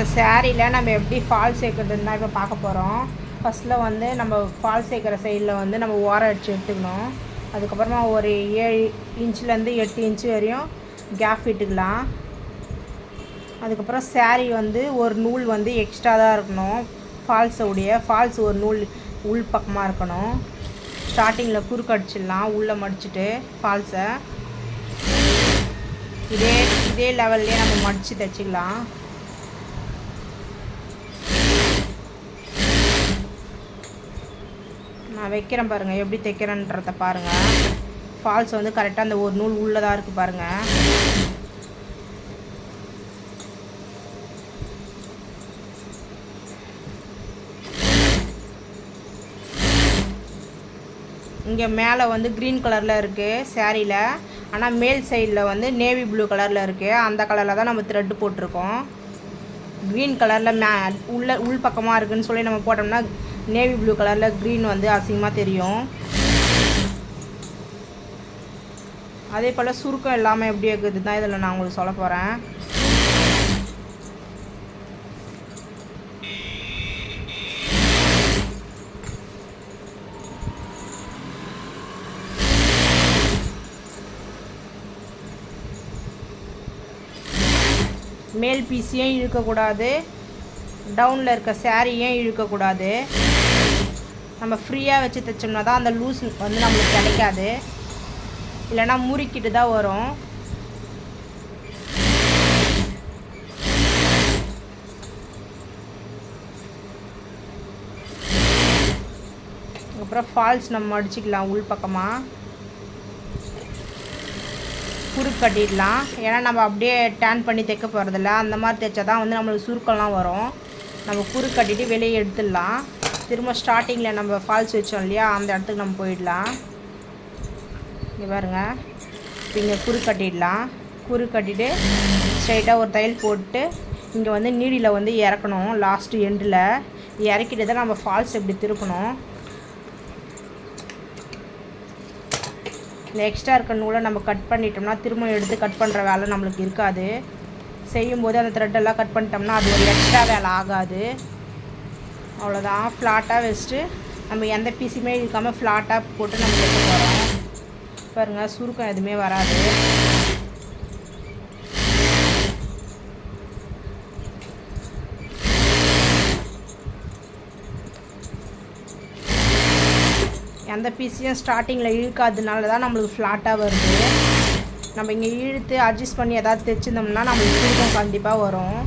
இந்த சேரீயில் நம்ம எப்படி ஃபால் சேர்க்குறதுன்னு தான் இப்போ பார்க்க போகிறோம் ஃபஸ்ட்டில் வந்து நம்ம ஃபால் சேர்க்குற சைடில் வந்து நம்ம ஓரம் அடித்து எடுத்துக்கணும். அதுக்கப்புறமா ஒரு ஏழு இன்ச்லேருந்து எட்டு இன்ச்சு வரையும் கேப் விட்டுக்கலாம். அதுக்கப்புறம் சேரீ வந்து ஒரு நூல் வந்து எக்ஸ்ட்ரா தான் இருக்கணும். ஃபால்ஸோடைய ஃபால்ஸ் ஒரு நூல் உள் பக்கமாக இருக்கணும். ஸ்டார்டிங்கில் குறுக்கு அடிச்சிடலாம் உள்ளே மடிச்சுட்டு ஃபால்ஸை இதே இதே லெவல்லே நம்ம மடித்து தைச்சிக்கலாம். நான் வைக்கிறேன் பாருங்கள் எப்படி தைக்கிறேன்றத பாருங்கள் ஃபால்ஸ் வந்து கரெக்டாக அந்த ஒரு நூல் உள்ளதாக இருக்குது பாருங்கள் இங்கே மேலே வந்து க்ரீன் கலரில் இருக்குது சேரீயில் ஆனால் மேல் சைடில் வந்து நேவி ப்ளூ கலரில் இருக்குது அந்த கலரில் தான் நம்ம த்ரெட்டு போட்டிருக்கோம். க்ரீன் கலரில் மே உள்ள உள் பக்கமாக இருக்குன்னு சொல்லி நம்ம போட்டோம்னா நேவி ப்ளூ கலரில் க்ரீன் வந்து அசிங்கமாக தெரியும். அதே போல் சுருக்கம் இல்லாமல் எப்படி இருக்குது தான் இதில் நான் உங்களுக்கு சொல்ல போகிறேன் மேல் பீஸையும் இழுக்கக்கூடாது டவுனில் இருக்க சாரியும் இழுக்கக்கூடாது நம்ம ஃப்ரீயாக வச்சு தைச்சோம்னா தான் அந்த லூஸ் வந்து நம்மளுக்கு கிடைக்காது. இல்லைன்னா முறுக்கிட்டு தான் வரும். அப்புறம் ஃபால்ஸ் நம்ம அடிச்சுக்கலாம் உள் பக்கமாக குறுக்கு கட்டிடலாம். ஏன்னா நம்ம அப்படியே டேன் பண்ணி தைக்க போகிறதில்ல அந்த மாதிரி தைச்சா தான் வந்து நம்மளுக்கு சுருக்கம்லாம் வரும். நம்ம குறுக்கு கட்டிட்டு வெளியே எடுத்துடலாம். திரும்ப ஸ்டார்டிங்கில் நம்ம ஃபால்ஸ் வச்சோம் இல்லையா அந்த இடத்துக்கு நம்ம போயிடலாம். இங்கே பாருங்கள் இப்போ இங்கே குறு கட்டிடலாம். குறு கட்டிட்டு ஸ்ட்ரைட்டாக ஒரு தையல் போட்டு இங்கே வந்து நீடியில் வந்து இறக்கணும் லாஸ்ட்டு எண்டில் இறக்கிட்டு தான் நம்ம ஃபால்ஸ் இப்படி திருப்பணும். இந்த எக்ஸ்ட்ரா இருக்க நூலை நம்ம கட் பண்ணிட்டோம்னா திரும்ப எடுத்து கட் பண்ணுற வேலை நம்மளுக்கு இருக்காது. செய்யும்போது அந்த த்ரெட்டெல்லாம் கட் பண்ணிட்டோம்னா அது ஒரு எக்ஸ்ட்ரா வேலை ஆகாது. அவ்வளோதான் ஃப்ளாட்டாக வச்சுட்டு நம்ம எந்த பீஸுமே இழுக்காமல் ஃப்ளாட்டாக போட்டு நம்ம எடுத்து போகிறோம் பாருங்கள் சுருக்கம் எதுவுமே வராது. எந்த பீஸையும் ஸ்டார்டிங்கில் இழுக்காததுனால தான் நம்மளுக்கு ஃப்ளாட்டாக வருது. நம்ம இங்கே இழுத்து அட்ஜஸ்ட் பண்ணி எதாவது தைச்சிருந்தோம்னா நம்மளுக்கு சுருக்கம் கண்டிப்பாக வரும்.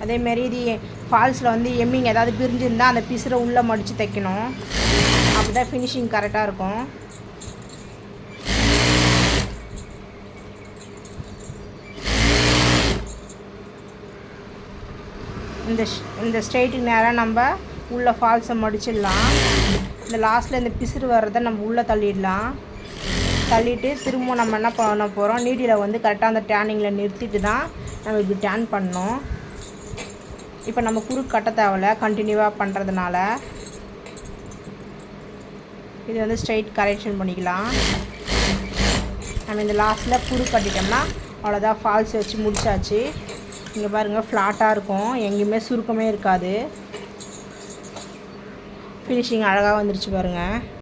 அதேமாரி இது ஃபால்ஸில் வந்து எம்மிங் ஏதாவது பிரிஞ்சிருந்தால் அந்த பிசுரை உள்ளே மடித்து தைக்கணும். அப்படி தான் ஃபினிஷிங் கரெக்டாக இருக்கும். இந்த ஷ்- இந்த ஸ்ட்ரெயிட்டுக்கு நேராக நம்ம உள்ளே ஃபால்ஸை மடிச்சிடலாம். இந்த லாஸ்ட்டில் இந்த பிசுறு வர்றதை நம்ம உள்ளே தள்ளிடலாம். தள்ளிட்டு திரும்ப நம்ம என்ன பண்ண போகிறோம் நீடியில் வந்து கரெக்டாக அந்த டேனிங்கில் நிறுத்திட்டு தான் நம்ம இப்படி டேன் பண்ணோம் இப்போ நம்ம குறுக்கு கட்ட தேவையில்ல. கண்டினியூவாக பண்ணுறதுனால இது வந்து ஸ்ட்ரைட் கரெக்ஷன் பண்ணிக்கலாம். நம்ம இந்த லாஸ்ட்டில் குறு கட்டிட்டோம்னா அவ்வளோதான் ஃபால்ஸ் வச்சு முடிச்சாச்சு. இங்கே பாருங்கள் ஃப்ளாட்டாக இருக்கும். எங்கேயுமே சுருக்கமே இருக்காது. ஃபினிஷிங் அழகாக வந்துருச்சு பாருங்கள்